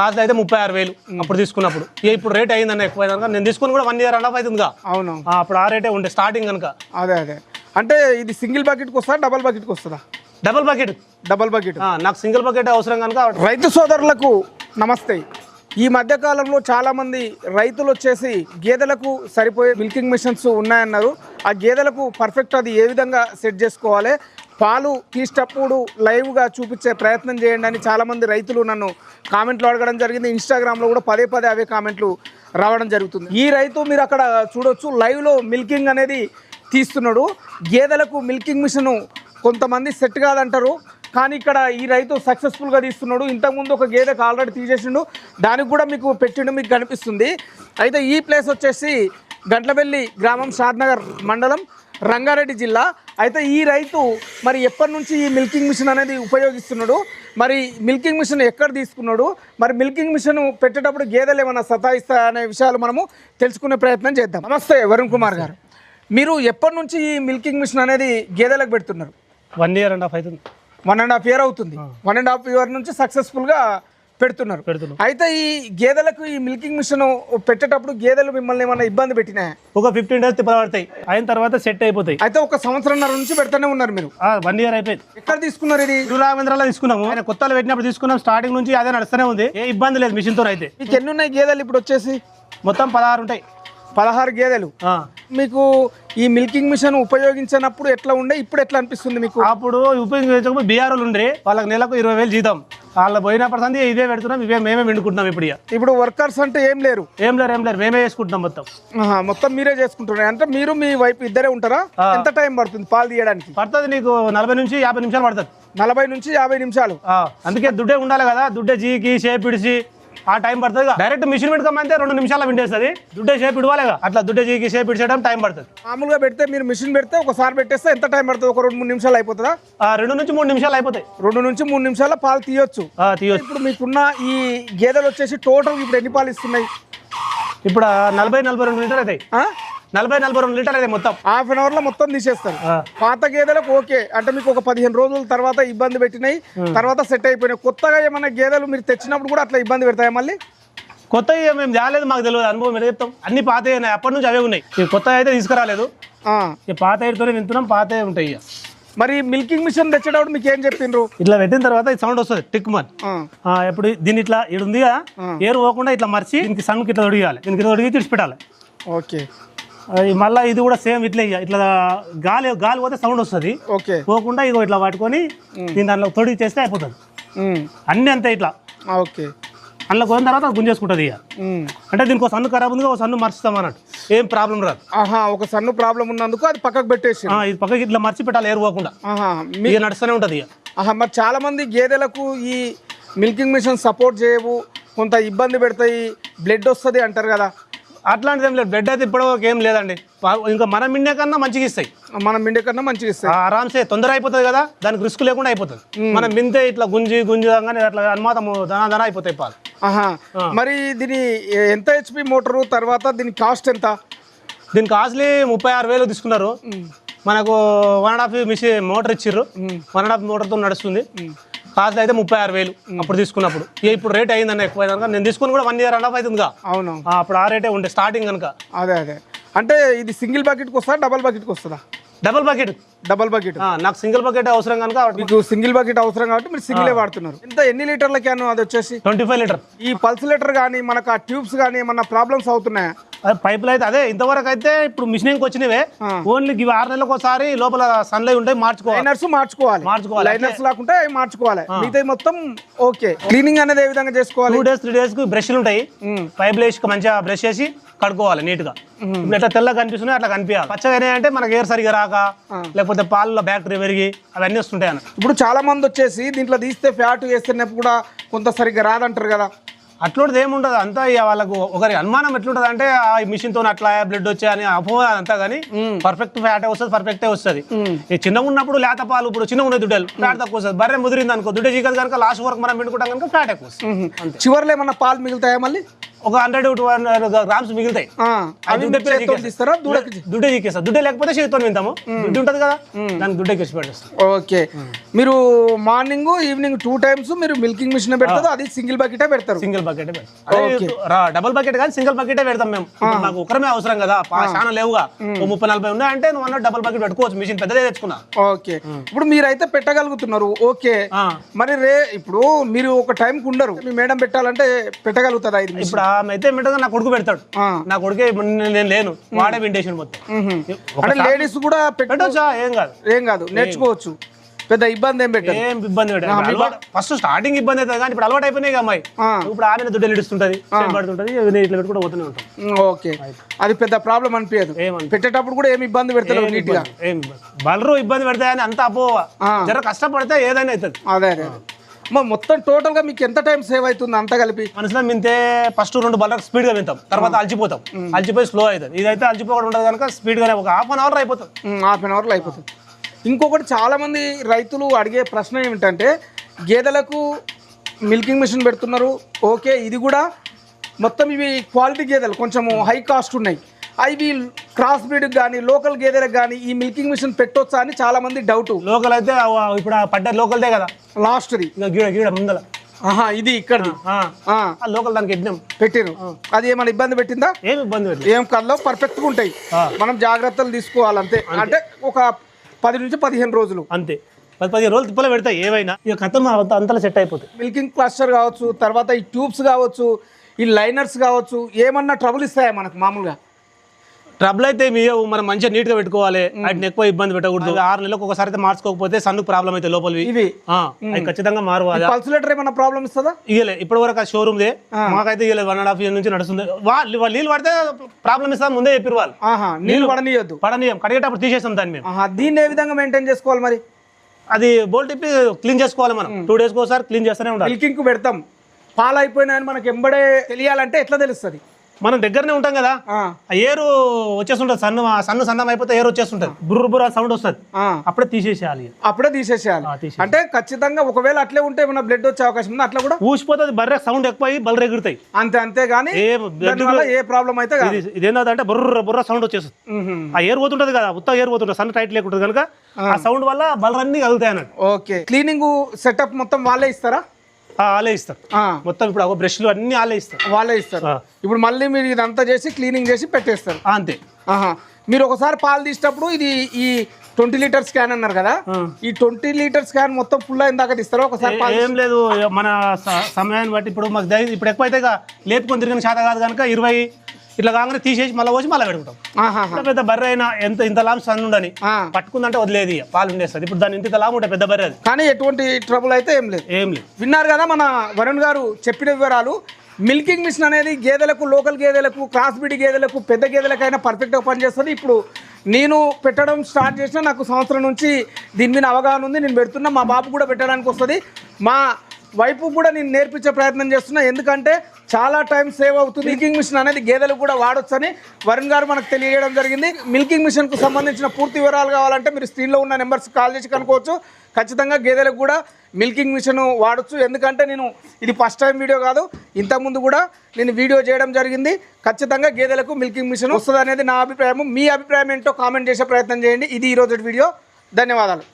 Cost అయితే ముప్పై ఆరు వేలు అప్పుడు తీసుకున్నప్పుడు. ఇక ఇప్పుడు రేట్ అయిందన్న ఎక్కువ నేను తీసుకుని కూడా వన్ ఇయర్ అండ్ హాఫ్ అవుతుందిగా. అవును. ఆ, అప్పుడు ఆ రేటే ఉండే స్టార్టింగ్ కనుక. అదే అదే. అంటే ఇది సింగిల్ బకెట్కి వస్తుందా డబల్ బకెట్కి వస్తుందా? Double bucket double bucket. నాకు సింగిల్ బకెట్ అవసరం కనుక రైతు సోదరులకు నమస్తే. ఈ మధ్య కాలంలో చాలా మంది రైతులు వచ్చేసి గేదెలకు సరిపోయే మిల్కింగ్ మిషన్స్ ఉన్నాయన్నారు. ఆ గేదెలకు పర్ఫెక్ట్ అది ఏ విధంగా సెట్ చేసుకోవాలి? పాలు తీసేటప్పుడు లైవ్గా చూపించే ప్రయత్నం చేయండి అని చాలామంది రైతులు నన్ను కామెంట్లు అడగడం జరిగింది. ఇన్స్టాగ్రామ్లో కూడా పదే పదే అవే కామెంట్లు రావడం జరుగుతుంది. ఈ రైతు మీరు అక్కడ చూడొచ్చు లైవ్లో మిల్కింగ్ అనేది తీస్తున్నాడు. గేదెలకు మిల్కింగ్ మిషన్ కొంతమంది సెట్ కాదంటారు. కానీ ఇక్కడ ఈ రైతు సక్సెస్ఫుల్గా తీస్తున్నాడు. ఇంతకుముందు ఒక గేదెకు ఆల్రెడీ తీసేసిండు. దానికి కూడా మీకు పెట్టిండు మీకు కనిపిస్తుంది. అయితే ఈ ప్లేస్ వచ్చేసి గంట్లబెల్లి గ్రామం షాద్నగర్ మండలం రంగారెడ్డి జిల్లా. అయితే ఈ రైతు మరి ఎప్పటి నుంచి ఈ మిల్కింగ్ మిషన్ అనేది ఉపయోగిస్తున్నాడు? మరి మిల్కింగ్ మిషన్ ఎక్కడ తీసుకున్నాడు? మరి మిల్కింగ్ మిషన్ పెట్టేటప్పుడు గేదెలు ఏమైనా సతాయిస్తాయా అనే విషయాలు మనము తెలుసుకునే ప్రయత్నం చేద్దాం. నమస్తే వరుణ్ కుమార్ గారు. మీరు ఎప్పటి నుంచి ఈ మిల్కింగ్ మిషన్ అనేది గేదెలకు పెడుతున్నారు? వన్ ఇయర్ అండ్ హాఫ్ అవుతుంది. వన్ అండ్ హాఫ్ ఇయర్ అవుతుంది. వన్ అండ్ హాఫ్ ఇయర్ నుంచి సక్సెస్ఫుల్గా పెడుతున్నారు. పెడుతున్నాం అయితే ఈ గేదెలకు ఈ మిల్కింగ్ మిషన్ పెట్టేటప్పుడు గేదెలు మిమ్మల్ని ఏమైనా ఇబ్బంది పెట్టినాయా ఒక ఫిఫ్టీన్ డేస్ తిప్పబడతాయి అయిన తర్వాత సెట్ అయిపోతాయి. అయితే ఒక సంవత్సరంన్నర నుంచి పెడుతూనే ఉన్నారు మీరు. వన్ ఇయర్ అయిపోయింది. ఎక్కడ తీసుకున్నారు ఇది? గురు రాఘవేంద్రలో తీసుకున్నాము. ఆయన కొత్తలో పెట్టినప్పుడు తీసుకున్నాం. స్టార్టింగ్ నుంచి అదే నడుస్తూనే ఉంది. ఏ ఇబ్బంది లేదు మిషన్తో అయితే. మీకు ఎన్ని ఉన్నాయి గేదెలు ఇప్పుడు వచ్చేసి? మొత్తం పదహారు ఉంటాయి. పదహారు గేదెలు. మీకు ఈ మిల్కింగ్ మిషన్ ఉపయోగించినప్పుడు ఎట్లా ఉండే? ఇప్పుడు ఎట్లా అనిపిస్తుంది మీకు? అప్పుడు ఉపయోగించకపోతే బీఆర్ఓలు ఉండే. వాళ్ళకి నెలకు ఇరవై వేలు జీతం. వాళ్ళు పోయినప్పుడు సంది ఇవే పెడుతున్నాం ఇవే మేమే వండుకుంటున్నాం ఇప్పుడు ఇక. ఇప్పుడు వర్కర్స్ అంటే ఏం లేరు? ఏం లేరు ఏం లేరు మేమే చేసుకుంటున్నాం మొత్తం. ఆహా, మొత్తం మీరే చేసుకుంటున్నారు. అంటే మీరు మీ వైపు ఇద్దరే ఉంటారా? ఎంత టైం పడుతుంది పాలు తీయడానికి? పడుతుంది నీకు నలభై నుంచి యాభై నిమిషాలు పడుతుంది. నలభై నుంచి యాభై నిమిషాలు. ఆ, అందుకే దుడ్డే ఉండాలి కదా దుడ్డే జీకి షేప్ ఆ టైం పడుతుంది డైరెక్ట్ మిషన్ పెట్టుకోమంటే రెండు నిమిషాలు వింటేస్తుంది దుడ్డే షేప్ ఇడవాలి కదా. అట్లా దుడ్డే షేప్ ఇడిచేయడం టైం పడుతుంది. మామూలుగా పెడితే మీరు మిషన్ పెడితే ఒకసారి పెట్టేస్తే ఎంత టైం పడుతుంది? ఒక రెండు మూడు నిమిషాలు అయిపోతుందా? ఆ, రెండు నుంచి మూడు నిమిషాలు అయిపోతాయి. రెండు నుంచి మూడు నిమిషాల పాలు తీయొచ్చు. ఆ, తీయొచ్చు. ఇప్పుడు మీకున్న ఈ గేదెలు వచ్చేసి టోటల్ ఇప్పుడు ఎన్ని పాలు ఇస్తున్నాయి? ఇప్పుడు నలభై నలభై రెండు లీటర్ అవుతాయి. నలభై నలభై రెండు లీటర్ అవుతాయి మొత్తం. హాఫ్ అన్ అవర్లో మొత్తం తీసేస్తారు. పాత గేదెలకు ఓకే. అంటే మీకు ఒక పదిహేను రోజుల తర్వాత ఇబ్బంది పెట్టినాయి. తర్వాత సెట్ అయిపోయినాయి. కొత్తగా ఏమైనా గేదెలు మీరు తెచ్చినప్పుడు కూడా అట్లా ఇబ్బంది పెడతాయా మళ్ళీ? కొత్త మేము రాలేదు మాకు తెలియదు. అనుభవం మీద చెప్తాం? అన్ని పాత అప్పటి నుంచి అవే ఉన్నాయి. కొత్త అయితే తీసుకురాలేదు. పాత అయితేనే వింటున్నాం పాత ఉంటాయి. మరి మిల్కింగ్ మిషన్ తెచ్చేటప్పుడు మీకు ఏం చెప్పిండ్రు? ఇట్లా పెట్టిన తర్వాత ఈ సౌండ్ వస్తుంది. టిక్ మన్. ఇప్పుడు దీన్ని ఇట్లా ఇది ఉంది కదా ఏరు పోకుండా ఇట్లా మర్చి దీనికి సన్కి ఇట్లా తొడిగాలి. దీనికి తొడిగి తీసిపెట్టాలి ఓకే. అది మళ్ళీ ఇది కూడా సేమ్ ఇట్లా. ఇట్లా గాలి గాలి పోతే సౌండ్ వస్తుంది. ఓకే. పోకుండా ఇగో ఇట్లా పట్టుకొని దీని దాంట్లో తొడిగి చేస్తే అయిపోతుంది. అన్నీ అంతే ఇట్లా. ఓకే. అందులో పోయిన తర్వాత గుంజేసుకుంటుంది ఇక. అంటే దీనికి ఒక సన్ను ఖరాబ్ ఉంది ఒక సన్ను మర్చుతాం అన్నట్టు. ఏం ప్రాబ్లం రాదు. ఆహా ఒక సన్ను ప్రాబ్లం ఉన్నందుకు అది పక్కకు పెట్టేసి ఇది పక్కకి ఇట్లా మర్చి పెట్టాలి ఏరు పోకుండా. ఆహా మీ ఇక నడుస్తూనే ఉంటుంది ఇక ఆహా మరి చాలా మంది గేదెలకు ఈ మిల్కింగ్ మిషన్ సపోర్ట్ చేయవు. కొంత ఇబ్బంది పెడతాయి బ్లడ్ వస్తుంది అంటారు కదా. అట్లాంటిది ఏం లేదు. బెడ్ అయితే ఇప్పటివరకు ఏం లేదండి. ఇంకా మన మిండే కన్నా మంచిగా ఇస్తాయి. మనం మిండే కన్నా మంచిగా ఇస్తాయి. ఆరామ్సే తొందర అయిపోతుంది కదా దానికి రిస్క్ లేకుండా అయిపోతుంది. మనం మింతే ఇట్లా గుంజి గుంజంగానే అట్లా అనుమాతం దనా దన అయిపోతాయి పాలు. మరి దీని ఎంత హెచ్పి మోటారు తర్వాత దీని కాస్ట్ ఎంత? దీనికి కాస్ట్లీ ముప్పై ఆరు వేలు తీసుకున్నారు. మనకు one and half machine motor ఇచ్చిర్రు. వన్ అండ్ హాఫ్ మోటార్తో నడుస్తుంది. కాస్ట్ అయితే ముప్పై ఆరు వేలు అప్పుడు తీసుకున్నప్పుడు. ఇక ఇప్పుడు రేట్ అయిందన్న ఎక్కువ కనుక నేను తీసుకుని కూడా వన్ ఇయర్ అండ్ హాఫ్ అవుతుందిగా. అవును. అప్పుడు ఆ రేటే ఉండే స్టార్టింగ్ కనుక. అదే అదే. అంటే ఇది సింగిల్ బకెట్కి వస్తుందా డబల్ బకెట్కి వస్తుందా? డబుల్ బకెట్ డబల్ బకెట్ నాకు సింగిల్ బకెట్ అవసరం కనుక మీకు సింగిల్ బకెట్ అవసరం కాబట్టి మీరు సింగిలే వాడుతున్నారు. ఎంత ఎన్ని లీటర్ల క్యాన్ అది వచ్చేసి? Twenty five litre. ఈ పల్స్ లీటర్ కానీ మనకు ఆ ట్యూబ్స్ కానీ ఏమన్నా ప్రాబ్లమ్స్ అవుతున్నాయా? పైపులు అయితే అదే ఇంతవరకు అయితే ఇప్పుడు మిషనింగ్ వచ్చినవే ఓన్లీ ఇవి ఆరు నెలలకు ఒకసారి లోపల సన్లై ఉంటాయి మార్చుకోవాలి. లైనర్స్ మార్చుకోవాలి. మార్చుకోవాలి. లైనర్స్ లేకుంటే మార్చుకోవాలి. మిగతా మొత్తం ఓకే. క్లీనింగ్ అనేది ఏ విధంగా చేసుకోవాలి? టూ డేస్ త్రీ డేస్కి బ్రష్లు ఉంటాయి. పైపులు వేసి మంచిగా బ్రష్ చేసి కడుక్కోవాలి నీట్గా. ఇప్పుడు ఎట్లా తెల్లగా కనిపిస్తున్నాయి అట్లా కనిపించాలి. పచ్చగా అంటే మనకి ఎయిర్ సరిగా రాక లేకపోతే పాలలో బ్యాక్టీరియా పెరిగి అవన్నీ వస్తుంటాయి అన్న ఇప్పుడు చాలా మంది వచ్చేసి దీంట్లో తీస్తే ఫ్యాట్ వేస్తున్నప్పుడు కూడా కొంత సరిగ్గా రాదంటారు కదా. అట్లోది ఏముండదు అంతా ఇక వాళ్ళకు ఒకరి అనుమానం ఎట్లుంటది అంటే ఆ మిషన్తో అట్లా బ్లడ్ వచ్చే అని అపోహ అంతా కానీ పర్ఫెక్ట్ ఫ్యాట్ వస్తుంది పర్ఫెక్టే వస్తుంది. ఈ చిన్నగా ఉన్నప్పుడు లేత పాలు ఇప్పుడు చిన్నగా ఉన్నాయి దుడ్డలు ఫ్యాట్ తక్కువ వస్తుంది. బర్రె ముదిరింది అనుకో దుడ్డ చీకది కనుక లాస్ట్ వరకు మనం పెట్టుకుంటాం కనుక ఫ్యాట్ ఎక్కువ వస్తుంది. చివర్లో ఏమన్నా పాలు మిగులుతాయా మళ్ళీ? ఒక హండ్రెడ్ గ్రామ్స్ మిగులుతాయి. దుడ్డే మీరు దూడకి దుడ్డే లేకపోతే చేతితో వింటాము దుడ్డు ఉంటుంది కదా దానికి దుడ్డే పెట్టేస్తాం. ఓకే. మీరు మార్నింగ్ ఈవినింగ్ టూ టైమ్స్ మీరు మిల్కింగ్ మిషన్ పెడతారు అది సింగిల్ బకెటే పెడతారు? సింగిల్ బకెట్ డబుల్ బకెట్ కానీ సింగిల్ బకెటే పెడతాం మేము. నాకు ఒకరమే అవసరం కదా చాలా లేవుగా. ఓ ముప్పై నలభై ఉన్నాయంటే నువ్వు అన్న డబుల్ బకెట్ పెట్టుకోవచ్చు. మిషన్ పెద్దదే తెచ్చుకున్నా. ఓకే. ఇప్పుడు మీరైతే పెట్టగలుగుతున్నారు ఓకే. మరి రే ఇప్పుడు మీరు ఒక టైంకి ఉండరు. మీ మేడం పెట్టాలంటే పెట్టగలుగుతుంది నిమిషాలు. ఇప్పుడు ఆమె అయితే ఏమిటో నా కొడుకు పెడతాడు. నా కొడుకే నేను లేను. వాడే వింటేషన్ మొత్తం అంటే లేడీస్ కూడా పెట్ట పెట్టొచ్చా? ఏం కాదు. ఏం కాదు. నేర్చుకోవచ్చు. పెద్ద ఇబ్బంది ఏం పెట్టదు. ఏం ఇబ్బంది పెట్టదు. ఫస్ట్ స్టార్టింగ్ ఇబ్బంది అవుతుంది కానీ ఇప్పుడు అలవాటు అయిపోయినాయి అమ్మాయి. ఇప్పుడు ఆమె దుడ్డలు ఇడుస్తుంటది పడుతుంటది ఇట్లా పెట్టుకుంటూ పోతూనే ఉంటాం. ఓకే. అది పెద్ద ప్రాబ్లం అనిపించదు. పెట్టేటప్పుడు కూడా ఏమి ఇబ్బంది పెడతారు నీట్గా. బలరు ఇబ్బంది పెడతాయి అని అంత అపోవ. జర కష్టపడితే ఏదైనా అవుతుంది. అదే అదే మొత్తం టోటల్గా మీకు ఎంత టైం సేవ్ అవుతుంది అంతా కలిపి? మనసులో మింతే ఫస్ట్ రెండు బలర్ స్పీడ్గా వింటాం. తర్వాత అలసిపోతాం అలసిపోయి స్లో అవుతుంది ఇదైతే అలసిపోకుండా ఉంటుంది కనుక స్పీడ్ గానే ఒక హాఫ్ అన్ అవర్ అయిపోతుంది హాఫ్ అన్ అవర్లో అయిపోతుంది ఇంకొకటి చాలా మంది రైతులు అడిగే ప్రశ్న ఏమిటంటే గేదెలకు మిల్కింగ్ మిషన్ పెడుతున్నారు. ఓకే ఇది కూడా మొత్తం ఇవి క్వాలిటీ గేదెలు కొంచెము హై కాస్ట్ ఉన్నాయి. అవి క్రాస్ బ్రీడ్ కానీ లోకల్ గేదెలకు కానీ ఈ మిల్కింగ్ మిషన్ పెట్టొచ్చా అని చాలా మంది డౌట్ లోకల్ అయితే ఇప్పుడు ఆ పడ్డ లోకల్దే కదా. లాస్ట్ది ఇక గీడ గీడ ముందల. ఆహా ఇది ఆ లోకల్ దానికి ఎట్టినాం పెట్టిరు అది ఏమైనా ఇబ్బంది పెట్టిందా? ఏం ఇబ్బంది ఏం కల్లో పర్ఫెక్ట్గా ఉంటాయి. ఆ. మనం జాగ్రత్తలు తీసుకోవాలంతే. అంటే ఒక పది నుంచి పదిహేను రోజులు. అంతే. పది పదిహేను రోజులు తిప్పలు పెడతాయి. ఏవైనా ఇక కథం అంత అంతలో సెట్ అయిపోతాయి. మిల్కింగ్ క్లస్టర్ కావచ్చు తర్వాత ఈ ట్యూబ్స్ కావచ్చు ఈ లైనర్స్ కావచ్చు ఏమన్నా ట్రబుల్ ఇస్తాయా మనకు మామూలుగా? ట్రబుల్ అయితే మీ మనం మంచిగా నీట్గా పెట్టుకోవాలి. వాటిని ఎక్కువ ఇబ్బంది పెట్టకూడదు. ఆరు నెలలకు ఒకసారి అయితే మార్చుకోకపోతే సన్నుకు ప్రాబ్లం అయితే లోపలివి. ఇవి. ఖచ్చితంగా మారవాలి పల్సులేటర్ ఏమన్నా ప్రాబ్లం ఇస్తుందా? ఇయ్యలే ఇప్పటి వరకు ఆ షోరూమ్ దే. మాకైతే ఇయ్యలేదు వన్ అండ్ హాఫ్ ఇయర్ నుంచి నడుస్తుంది. వాళ్ళు వాళ్ళు నీళ్ళు పడితే ప్రాబ్లం ఇస్తా ముందే చెప్పారు వాళ్ళు. ఆహా నీళ్ళు పడనీయొద్దు. పడనీయం కడిగేటప్పుడు తీసేస్తాం దాన్ని మేము. దీన్ని ఏ విధంగా మెయింటైన్ చేసుకోవాలి మరి? అది బోల్ట్ తిప్పి క్లీన్ చేసుకోవాలి మనం. టూ డేస్కి ఒకసారి క్లీన్ చేస్తూనే ఉండాలి. మిల్కింగ్ పెడతాం. పాలు అయిపోయినాయని మనకి ఎంబడే తెలియాలంటే ఎట్లా తెలుస్తుంది? మనం దగ్గరనే ఉంటాం కదా. ఆ, ఏరు వచ్చేస్తుంటుంది సన్ను సన్ను సన్నం అయిపోతే ఏరు వచ్చేస్తుంటుంది. బుర్ర బుర్ర సౌండ్ వస్తుంది. అప్పుడే తీసేసేయాలి అప్పుడే తీసేసేయాలి. అంటే ఖచ్చితంగా ఒకవేళ అట్లే ఉంటే ఏమైనా బ్లడ్ వచ్చే అవకాశం ఉంది? అట్లా కూడా? ఊసిపోతుంది బర్రె సౌండ్ ఎక్కువ అయ్యి బలరు ఎగురుతాయి. అంతే అంతే కానీ ఏ ప్రాబ్లం అయితే ఇదేంటంటే బుర్ర బుర్ర సౌండ్ వచ్చేస్తుంది. ఆ ఏరు పోతుంటది కదా ఉత్త ఏరు పోతుంటుంది సన్ టైట్ లేకుంటుంది కనుక ఆ. సౌండ్ వల్ల బలరన్నీ కలుగుతాయి అన్నట్టు. ఓకే. క్లీనింగ్ సెటప్ మొత్తం వాళ్ళే ఇస్తారా? ఆలే ఇస్తారు. మొత్తం ఇప్పుడు ఒక బ్రష్లు అన్ని ఆలే ఇస్తారు. వాళ్ళే ఇస్తారు. ఇప్పుడు మళ్ళీ మీరు ఇదంతా చేసి క్లీనింగ్ చేసి పెట్టేస్తారు. అంతే. ఆహా. మీరు ఒకసారి పాలు తీసేటప్పుడు ఇది ఈ ట్వంటీ లీటర్ స్కాన్ అన్నారు కదా. ఈ ట్వంటీ లీటర్ స్కాన్ మొత్తం ఫుల్ అయిన దాకా తీస్తారా? ఒకసారి పాలు ఏం లేదు. మన సమయాన్ని బట్టి ఇప్పుడు మాకు ఇప్పుడు ఎక్కువ అయితే ఇక లేపుకొని తిరిగిన శాత కాదు కనుక ఇరవై ఇట్లా కాగానే తీసేసి మళ్ళీ పోసి మళ్ళీ పెట్టుకుంటాం. పెద్ద బర్రె అయినా ఎంత ఇంత లాభం సన్ను ఉండని. పట్టుకుందంటే వదిలేదు పాలు ఉండేస్తుంది. ఇప్పుడు దాని ఇంత ఇంత లాభం ఉంటాయి పెద్ద బర్రె అది. కానీ ఎటువంటి ట్రబుల్ అయితే ఏం లేదు. ఏం లేదు. విన్నారు కదా మన వరుణ్ గారు చెప్పిన వివరాలు. మిల్కింగ్ మిషన్ అనేది గేదెలకు లోకల్ గేదెలకు క్రాస్ బ్రీడ్ గేదెలకు పెద్ద గేదెలకైనా పర్ఫెక్ట్గా పనిచేస్తుంది. ఇప్పుడు నేను పెట్టడం స్టార్ట్ చేసిన నాకు సంవత్సరం నుంచి దీని మీద అవగాహన ఉంది. నేను పెడుతున్నా మా బాబు కూడా పెట్టడానికి వస్తుంది. మా వైపు కూడా నేను నేర్పించే ప్రయత్నం చేస్తున్నా. ఎందుకంటే చాలా టైం సేవ్ అవుతుంది. మిల్కింగ్ మిషన్ అనేది గేదెలు కూడా వాడొచ్చని వరుణ్ గారు మనకు తెలియజేయడం జరిగింది. మిల్కింగ్ మిషన్కు సంబంధించిన పూర్తి వివరాలు కావాలంటే మీరు స్క్రీన్లో ఉన్న నెంబర్స్ కాల్ చేసి కనుకోవచ్చు ఖచ్చితంగా గేదెలకు కూడా మిల్కింగ్ మిషన్ వాడచ్చు. ఎందుకంటే నేను ఇది ఫస్ట్ టైం వీడియో కాదు. ఇంతకుముందు కూడా నేను వీడియో చేయడం జరిగింది. ఖచ్చితంగా గేదెలకు మిల్కింగ్ మిషన్ వస్తుంది అనేది నా అభిప్రాయం మీ అభిప్రాయం ఏంటో కామెంట్ చేసే ప్రయత్నం చేయండి. ఇది ఈరోజు వీడియో. ధన్యవాదాలు.